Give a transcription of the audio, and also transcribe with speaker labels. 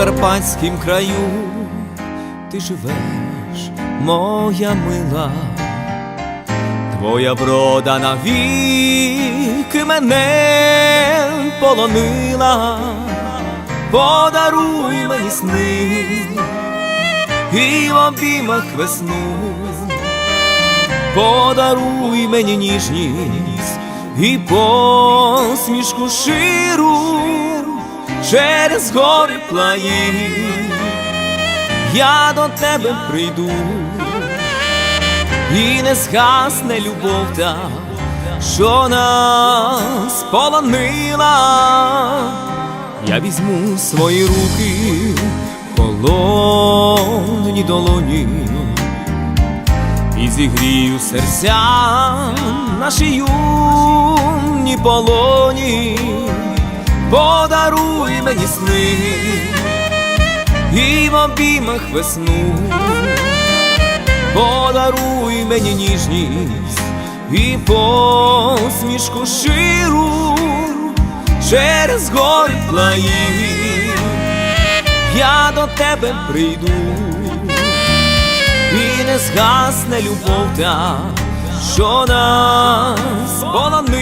Speaker 1: карпатськім краю. Ти живеш, моя мила, твоя врода навіки мене полонила, подаруй мені сни і в обіймах весну, подаруй мені ніжність і посмішку ширу через гори плаї. Я до тебе прийду, і не згасне любов та, що нас полонила. Я візьму свої руки, холодні долоні, і зігрію серця наші юні полоні, подаруй мені сни і в обіймах весну, подаруй мені ніжність і посмішку ширу через гори плаї. Я до тебе прийду, і не згасне любов та, що нас полонила.